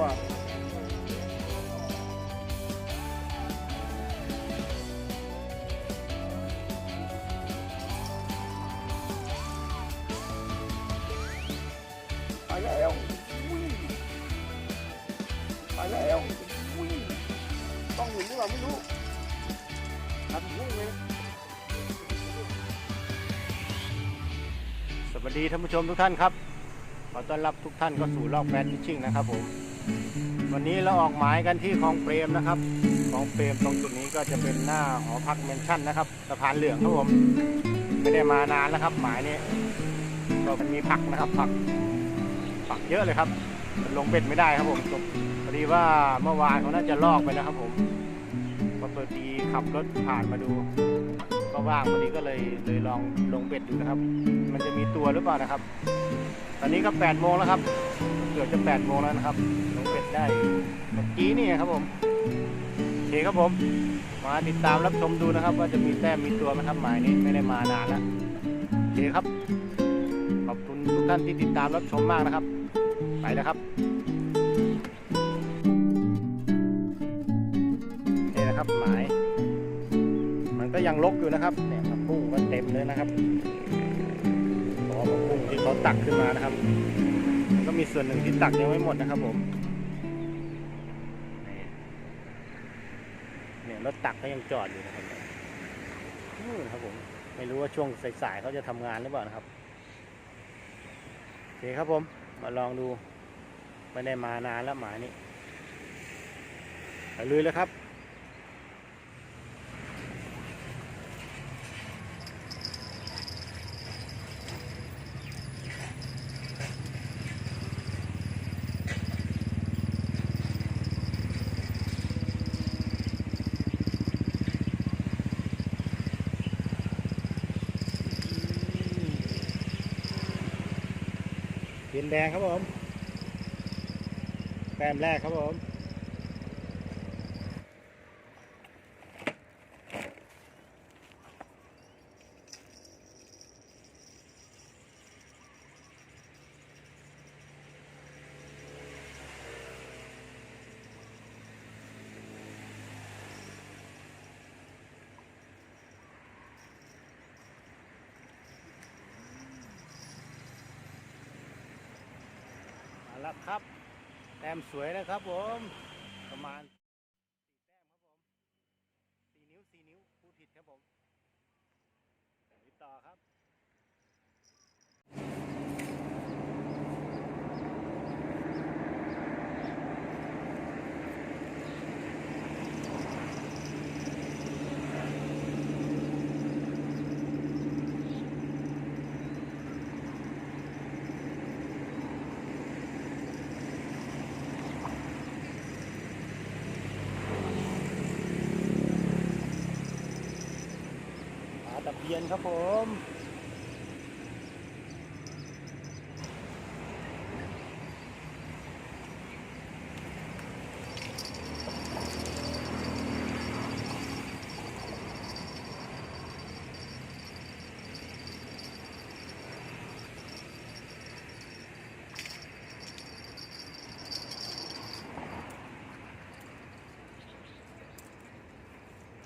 ว่ะไปแล้วอุ้ยไปแล้วต้องหนุนหรือเปล่าไม่รู้ทำยุ่งเลยสวัสดีท่านผู้ชมทุกท่านครับ ขอต้อนรับทุกท่านเข้าสู่รอบแฟนฟิชชิ่งนะครับผม วันนี้เราออกหมายกันที่คลองเปรมนะครับคลองเปรมตรงจุดนี้ก็จะเป็นหน้าหอพักเมนชั่นนะครับสะพานเหลืองครับผมไม่ได้มานานแล้วครับ หมายนี้ก็มีผักนะครับผักผักเยอะเลยครับลงเบ็ดไม่ได้ครับผมพอดีว่าเมื่อวานเขาน่าจะลอกไปแล้วครับผมพอเปิดดีขับรถผ่านมาดูก็ว่างพอดีก็เลยเลยลองลงเบ็ดดูนะครับ มันจะมีตัวหรือเปล่านะครับ ตอนนี้ก็8โมงแล้วครับ กือบจะ8โมงแล้วนะครับลงเบ็ดได้เมื่อกี้นี่ครับผมโอเคครับผม มาติดตามรับชมดูนะครับ ว่าจะมีแต้มมีตัวไหมครับหมายนี้ไม่ได้มานานแล้วโอเคครับ ขอบคุณทุกท่านที่ติดตามรับชมมากนะครับ ไปแล้วครับนี่นะครับหมาย มันก็ยังลกอยู่นะครับเนี่ยผักบุ้งก็เต็มเลยนะครับเพราะว่าผักบุ้งที่เขาตักขึ้นมานะครับ็มีส่วนหนึ่งที่ตักยังไม่หมดนะครับผมเนี่ยรถตักก็ยังจอดอยู่นะครับนู่นครับผมไม่รู้ว่าช่วงสายๆเขาจะทำงานหรือเปล่านะครับโอเคครับผมมาลองดูไม่ได้มานานแล้วหมานี้ไปลุยเลยครับ เทียนแดงครับผมแต้มแรกครับผม มาแล้วครับ แต้ม สวยนะครับผมประมาณสี่แต้มครับผมสี่นิ้วสี่นิ้วพูดผิดครับผมติดต่อครับ ปลาตะ เพียนครับผม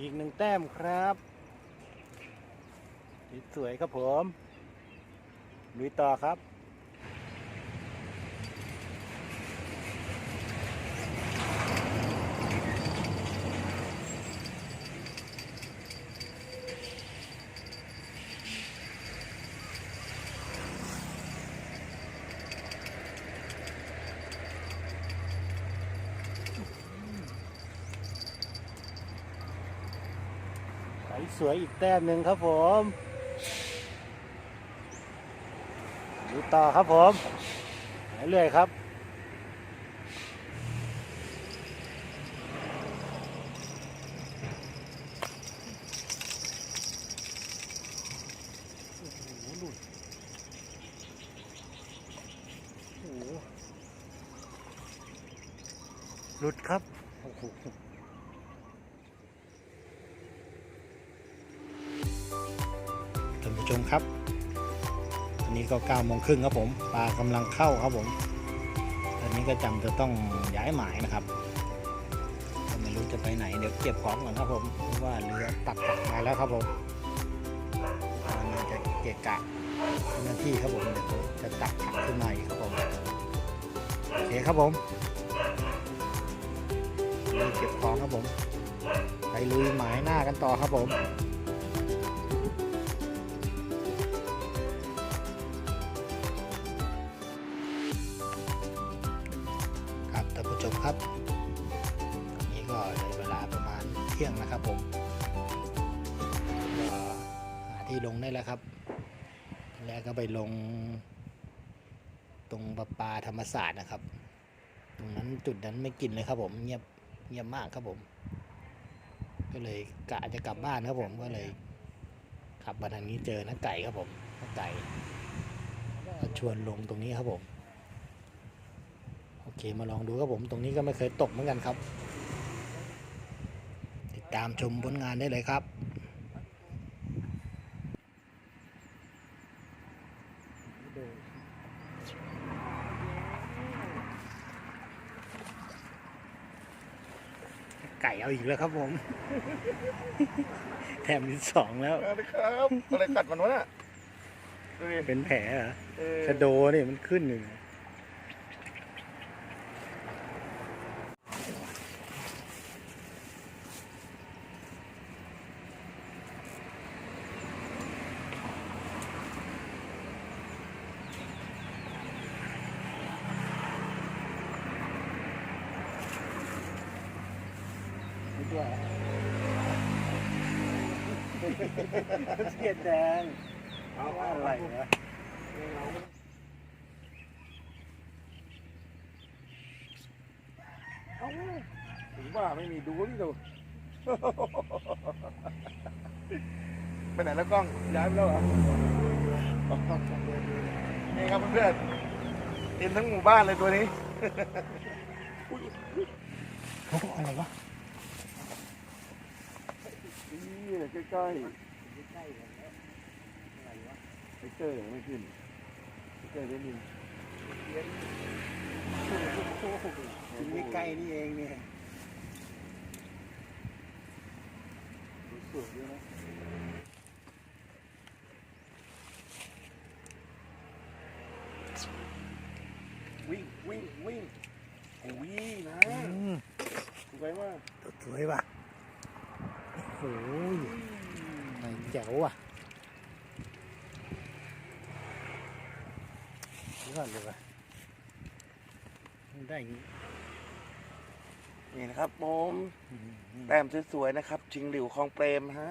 อีกหนึ่งแต้มครับ สวยครับผมลุยต่อครับสวยอีกแต้มหนึ่งครับผมดู ต่อครับผมเรื่อยครับหลุดครับ โอ้โหท่านผู้ชมครับ นี้ก็9ก้าโมงครึ่งครับผมปลากำลังเข้าครับผมตอนนี้ก็ก็จำจะต้องย้ายหมายนะครับไม่รู้จะไปไหนเดี๋ยวเก็บของก่อนครับผมเพราะว่าเรือตักตักมาแล้วครับผมมันจะเกะกะหน้าที่ครับผมเดี๋ยวจะตักถักขึ้นมาอีกครับผมโอเคครับผมเก็บของครับผม ไปลุยหมายหน้ากันต่อครับผม ที่ลงได้แล้วครับทีแรกก็ไปลง ตรงประปาธรรมศาสตร์นะครับ ตรงนั้นจุดนั้นไม่กินเลยครับ ผมเงียบเงียบมากครับผม ก็เลยกะจะกลับบ้านครับผมก็เลย ขับมาทางนี้เจอน้าไก่ครับผมน้าไก่ชวนลงตรงนี้ครับผม โอเคมาลองดูครับผม ตรงนี้ก็ไม่เคยตกเหมือนกันครับ ติดตามชมผลงานได้เลยครับ ไก่เอาอีกแล้วครับผม แถมที่สองแล้ว อะไรครับอะไรกัดมันวะน่ะดูดิเป็นแผลเหรอเออ ชะโดนี่มันขึ้นห นึ่งเสียดแดงเอาอะไรวะเอาถึงว่าไม่มีดูนี่ดูไปไหนแล้วกล้องย้ายไปแล้วเหรอนี่ครับเพื่อนเต็มทั้งหมู่บ้านเลยตัวนี้อะไรวะ นี่ใกล้ๆใกล้ๆไอ้เจอไม่ขึ้นไอ้เจอได้ยินไม่ใกล้นี่เองเนี่ยสวยด้วยนะวิ่งวิ่งวิ่งไอ้วิ่งนะอืมสวยมาก สวยว่ะ โอ้ยไม่แจ๋วว่ะนี่ก่อนเลยว่ะมันได้อย่างงี้นี่นะครับผมอืมแต้มสวยๆนะครับชิงหลิวคลองเปรมฮะ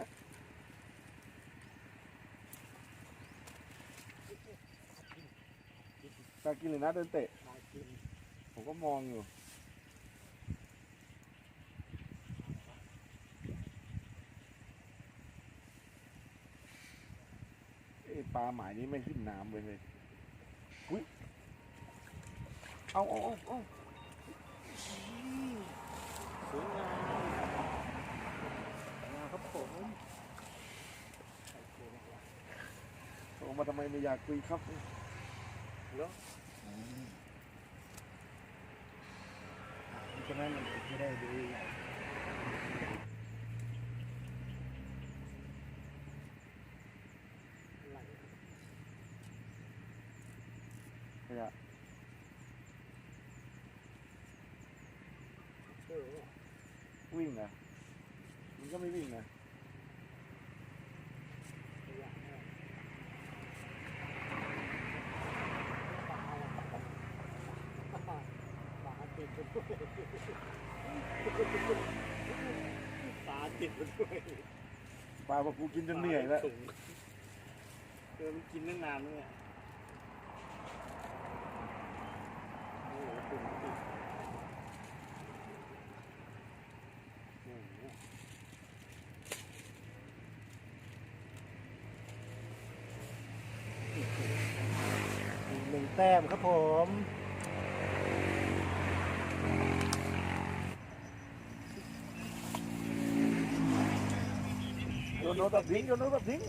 ตากินเลยนะเดินเตะผมก็มองอยู่ เอ้ย ปลาหมายนี้ไม่ขึ้นน้ำเลยเลยอุ้ยเอาเอาเอาเอาสวยงามนะครับผมโทรมาทำไมไม่อยากคุยครับเหรอใช่ไหมมันไม่ได้ดูใหญ่ วิ่งนะมันก็ไม่วิ่งนะตาติดมันด้วยปลาบอกกูกินจนเหนื่อยแล้วเออมันกินตั้งนานแล้วเนี่ยโอ้โหตุ่มติดโอ้โหอีกหนึ่ง แต้มครับผม โยนโน้ตทิ้งโยนโน้ตทิ้ง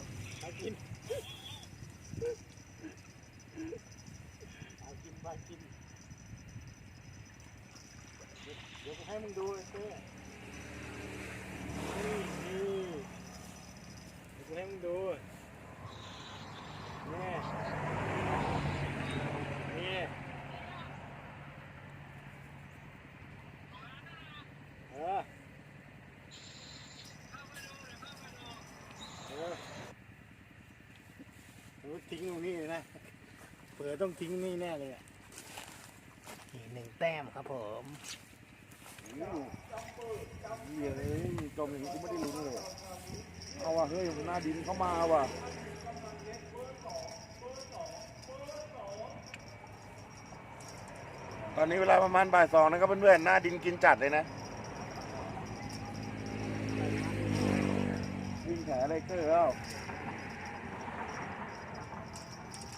มากินมากินมากินดี๋ยวให้มึงดูไอ้เต้นี่นี่เดี๋ยวกูให้มึงดูนี่นี่เออเออรู้ทิ้งตรงนี้เลยนะเผื่ อต้องทิ้งนี่แน่เลยอะอีกหนึ่งแต้มครับผมเหี้ยเลยจมอย่างนี้กูไม่ได้ลุ้นเลย เอาว่ะเฮ้ยหน้าดินเข้ามาว่ะตอนนี้เวลาประมาณบ่ายสองนะครับเพื่อนๆหน้าดินกินจัดเลยนะวิ่งแผลอะไรเกอร์แล้ว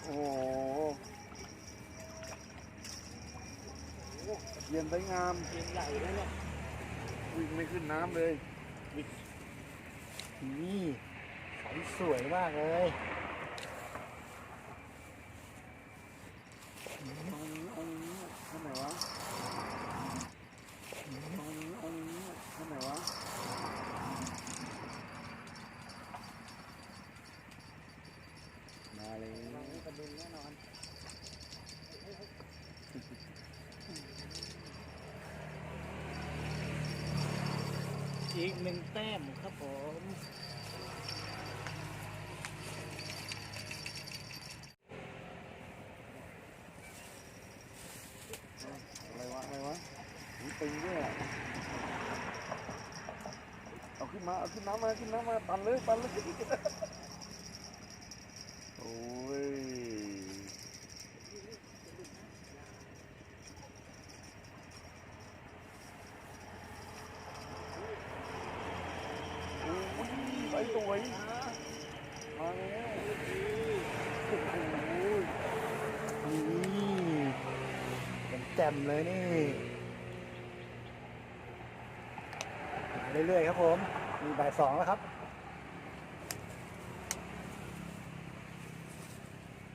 โอ้โหเย็นสวยงามเกมใหญ่แล้วเนี่ยวิ่งไม่ขึ้นน้ำเลยนี่ใสสวยมากเลย เอานี้เอานี้ท่านไหนวะเอานี้เอานี้ท่านไหนวะ มาเลย กระดุนแน่นอน อีก หนึ่งแต้มครับผมอะไรวะอะไรวะหูตึงด้วยอะเอาขึ้นมา เอาขึ้นน้ำมา ขึ้นน้ำมา ปั่นเลย ปั่นเลย โอ้ย โอ้ยไปสวยมาแล้วโอ้โห นี่แจ่มเลยนี่มาเรื่อยๆครับผม มีบ่ายสองแล้วครับ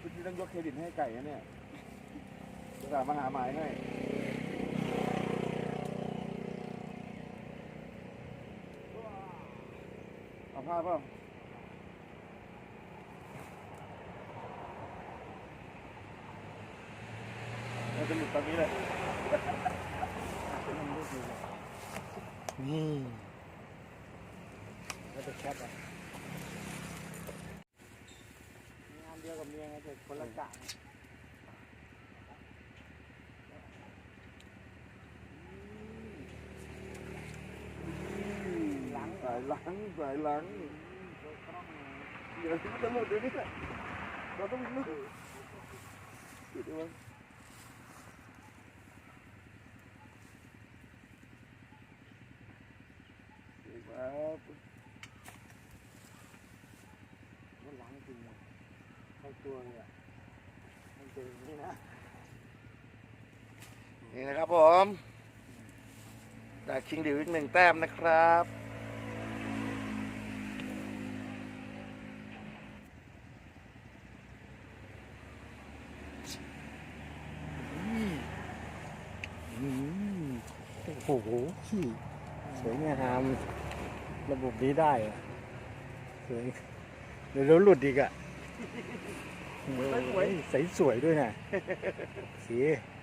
คุณที่ต้องยกเครดิตให้ไก่นะเนี่ยจะด่ามาหาหมายให้เอาผ้าเปล่า เราจะหลุดตอนนี้เลยนี่แล้วจะแคปอะงานเดียวกับเมียไงแต่คนละกะ หลังสายหลังสายหลังเดี๋ยวที่จะหลุดเดี๋ยวนี้เราต้องลุกติดไว้ติดครับ มันล้างจริงอะเข้าตัวเลยอะมันเจออย่างนี่นะ นี่นะครับผมได้คิงดิวอีกหนึ่งแต้มนะครับอืมโอ้โหขี้สวยงามระบบนี้ได้อะสวยเดี๋ยวเราหลุดอีกอะโอ้ยใสสวยด้วยนะโอเคดาว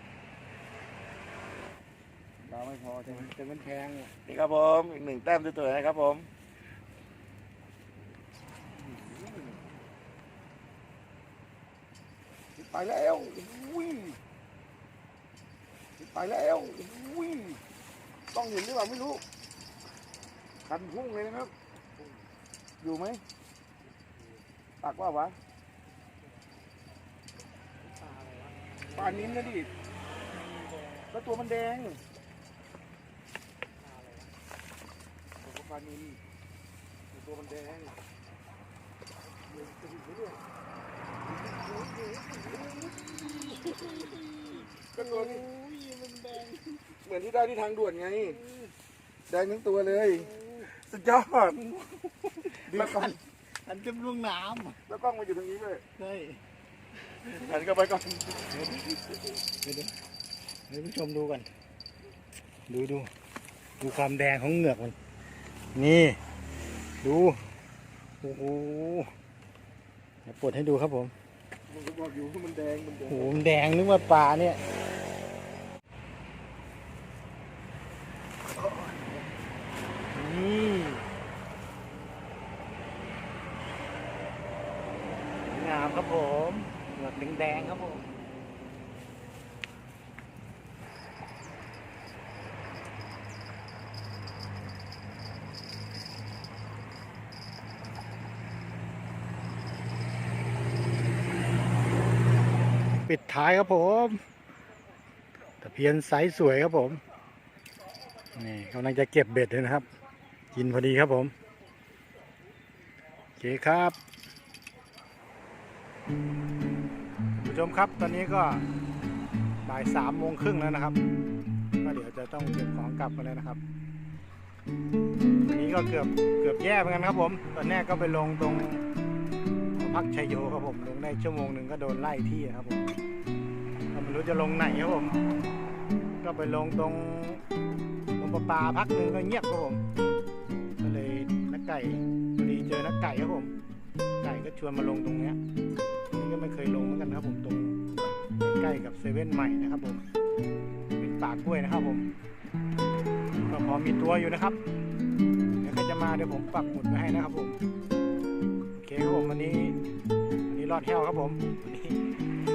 ไม่พอใช่ไหมมันแต่มันแพงอะนี่ครับผมอีกหนึ่งแต้มสวยๆนะครับผมไปแล้วอุ้ยไปแล้วอุ้ยต้องเห็นหรือเปล่าไม่รู้คันพุ่งเลยนะครับ อยู่ไหมตักว่าวะปลานิ้นนะดิแล้วตัวมันแดง ตัวป ลานินตัวมันแดงก็ตัวนี้เหมือนที่ได้ที่ทางด่วนไงแดงทั้งตัวเลย สุดยอดแล้วกล้องอันจะล่วงน้แล้วกล้องมาอยู่ตรงนี้เลยำใช่หันเข้าไปก่อนเดี๋ยวเดี๋ยวให้ผู้ชมดูกัน ดูดูดูความแดงของเหงือกมัน นี่ ดู โอ้โหเดี๋ยวปลดให้ดูครับผมมันก็บอกอยู่ว่ามันแดงมันแดโอ้โหมันแดงนึกว่าปลาเนี่ยงามครับผมเหงือกแดงๆครับผม ท้ายครับผมตะเพียนไซส์สวยครับผม นี่กำลังจะเก็บเบ็ดเลยนะครับ กินพอดีครับผมโอเคครับผู้ชมครับตอนนี้ก็บ่ายสามโมงครึ่งแล้วนะครับ ก็เดี๋ยวจะต้องเก็บของกลับกันแล้วนะครับวันนี้ก็เกือบเกือบแย่เหมือนกันครับผม ตอนแรกก็ไปลงตรงพักชัยโยครับผม ลงได้ชั่วโมงหนึ่งก็โดนไล่ที่ครับผม รู้จะลงไหนครับผม ก็ไปลงตรงตรงประปาพักหนึ่งก็เงียบครับผม ก็เลยนักไก่พอดีเจอนักไก่ครับผม ไก่ก็ชวนมาลงตรงเนี้ยนี่ก็ไม่เคยลงเหมือนกันนะครับผมตรงใกล้กับเซเว่นใหม่นะครับผม เป็นป่ากล้วยนะครับผมก็พอมีตัวอยู่นะครับ เดี๋ยวใครจะมาเดี๋ยวผมปักหมุดไว้ให้นะครับผมโอเคครับผมวันนี้วันนี้รอดแห้วครับผม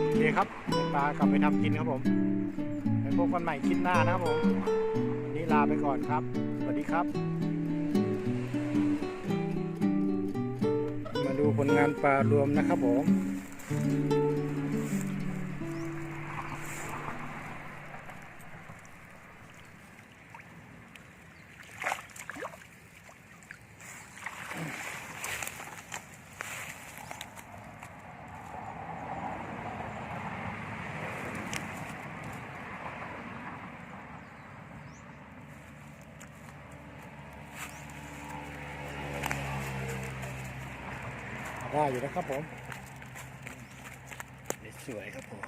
โอเคครับ ปลากลับไปทำกินครับผมไปพบกันใหม่คลิปหน้านะครับผม วันนี้ลาไปก่อนครับ สวัสดีครับ มาดูผลงานปลารวมนะครับผม ได้อยู่นะครับผมสวยครับผม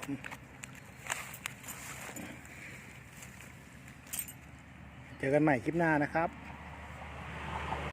เจอกันใหม่คลิปหน้านะครับ